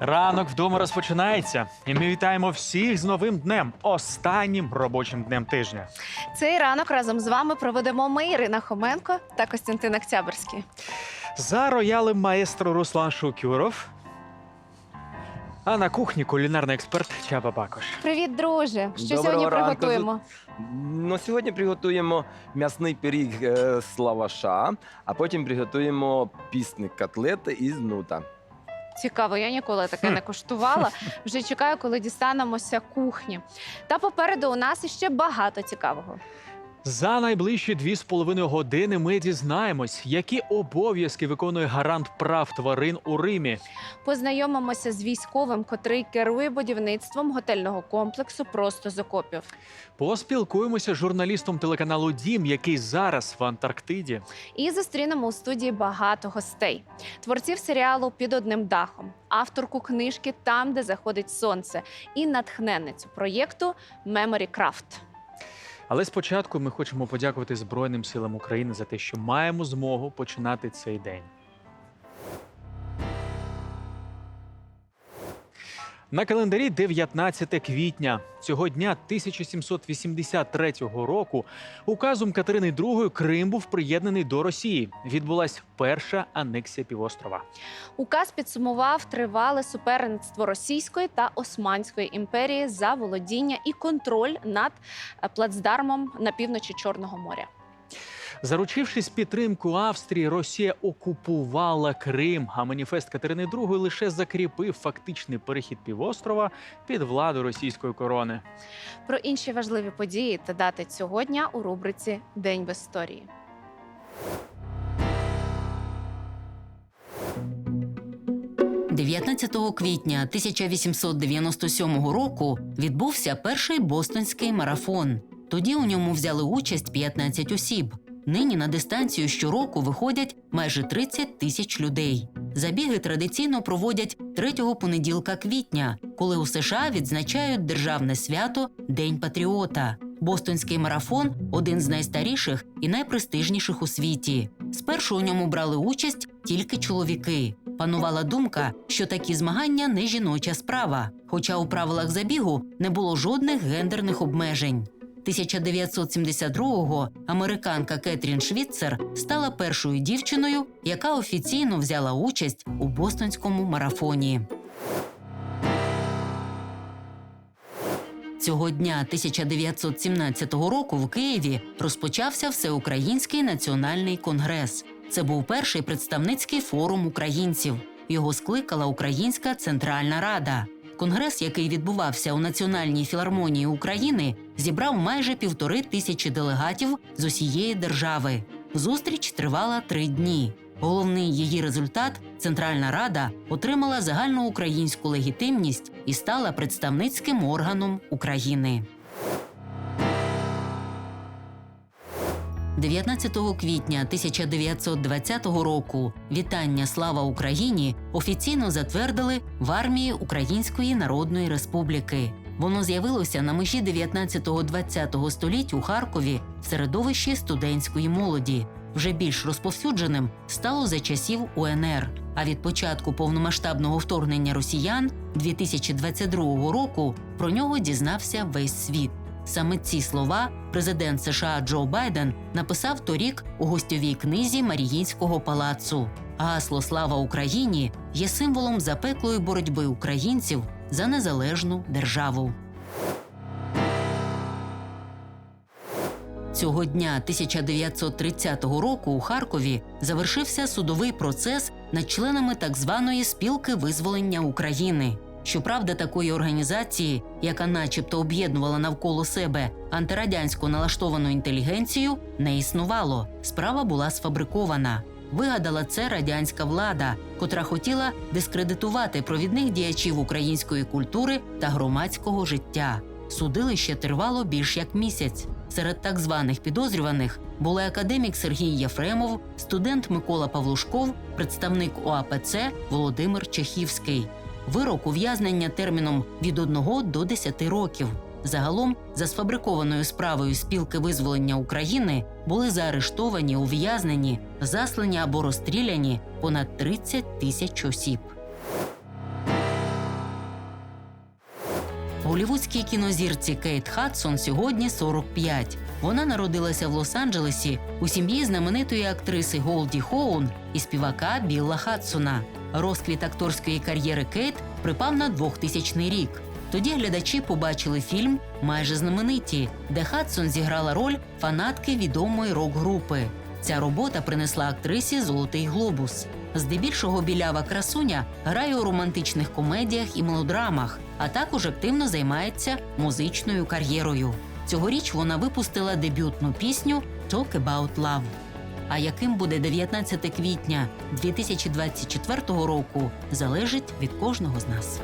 Ранок вдома розпочинається, і ми вітаємо всіх з новим днем, останнім робочим днем тижня. Цей ранок разом з вами проведемо ми, Ірина Хоменко та Костянтин Октябрьський. За роялем маестро Руслан Шукюров. А на кухні кулінарний експерт Чаба Бакош. Привіт, друже! Що Доброго сьогодні ранку. приготуємо? Ну, сьогодні приготуємо м'ясний пиріг е, з лаваша, а потім приготуємо пісні котлети із нута. Цікаво, я ніколи таке не коштувала. Вже чекаю, коли дістанемося кухні. Та попереду у нас іще багато цікавого. За найближчі дві з половиною години ми дізнаємось, які обов'язки виконує гарант прав тварин у Римі. Познайомимося з військовим, котрий керує будівництвом готельного комплексу просто з окопів. Поспілкуємося з журналістом телеканалу Дім, який зараз в Антарктиді. І зустрінемо у студії багато гостей: творців серіалу Під одним дахом, авторку книжки Там, де заходить сонце, і натхненницю проєкту Memory Craft. Але спочатку ми хочемо подякувати Збройним силам України за те, що маємо змогу починати цей день. На календарі 19 квітня цього дня 1783 року указом Катерини II Крим був приєднаний до Росії. Відбулась перша анексія півострова. Указ підсумував тривале суперництво Російської та Османської імперії за володіння і контроль над е, плацдармом на півночі Чорного моря. Заручившись підтримку Австрії, Росія окупувала Крим. А маніфест Катерини II лише закріпив фактичний перехід півострова під владу російської корони. Про інші важливі події та дати цього дня у рубриці День в історії. – 19 квітня 1897 року відбувся перший бостонський марафон. Тоді у ньому взяли участь 15 осіб. Нині на дистанцію щороку виходять майже 30 тисяч людей. Забіги традиційно проводять третього понеділка квітня, коли у США відзначають державне свято День Патріота. Бостонський марафон один з найстаріших і найпрестижніших у світі. Спершу у ньому брали участь тільки чоловіки. Панувала думка, що такі змагання не жіноча справа, хоча у правилах забігу не було жодних гендерних обмежень. 1972-го американка Кетрін Швіцер стала першою дівчиною, яка офіційно взяла участь у бостонському марафоні. Цього дня 1917 року в Києві розпочався Всеукраїнський національний конгрес. Це був перший представницький форум українців. Його скликала Українська Центральна Рада. Конгрес, який відбувався у Національній філармонії України, зібрав майже півтори тисячі делегатів з усієї держави. Зустріч тривала три дні. Головний її результат Центральна Рада отримала загальноукраїнську легітимність і стала представницьким органом України. 19 квітня 1920 року вітання Слава Україні офіційно затвердили в армії Української Народної Республіки. Воно з'явилося на межі 19-20 століть у Харкові в середовищі студентської молоді. Вже більш розповсюдженим стало за часів УНР. А від початку повномасштабного вторгнення росіян 2022 року про нього дізнався весь світ. Саме ці слова президент США Джо Байден написав торік у гостьовій книзі Маріїнського палацу. Гасло Слава Україні є символом запеклої боротьби українців за незалежну державу. Цього дня 1930 року у Харкові завершився судовий процес над членами так званої спілки визволення України. Щоправда, такої організації, яка начебто об'єднувала навколо себе антирадянську налаштовану інтелігенцію, не існувало. Справа була сфабрикована. Вигадала це радянська влада, котра хотіла дискредитувати провідних діячів української культури та громадського життя. Судилище тривало більш як місяць. Серед так званих підозрюваних були академік Сергій Єфремов, студент Микола Павлушков, представник ОАПЦ Володимир Чехівський. Вирок ув'язнення терміном від 1 до 10 років. Загалом, за сфабрикованою справою спілки визволення України були заарештовані, ув'язнені, заслані або розстріляні понад 30 тисяч осіб. Голівудській кінозірці Кейт Хадсон сьогодні 45. Вона народилася в Лос-Анджелесі у сім'ї знаменитої актриси Голді Хоун і співака Білла Хадсона. Розквіт акторської кар'єри Кейт припав на 2000 рік. Тоді глядачі побачили фільм Майже знамениті, де Хадсон зіграла роль фанатки відомої рок-групи. Ця робота принесла актрисі Золотий глобус. Здебільшого білява красуня грає у романтичних комедіях і мелодрамах, а також активно займається музичною кар'єрою. Цьогоріч вона випустила дебютну пісню «Talk About Love». А яким буде 19 квітня 2024 року, залежить від кожного з нас.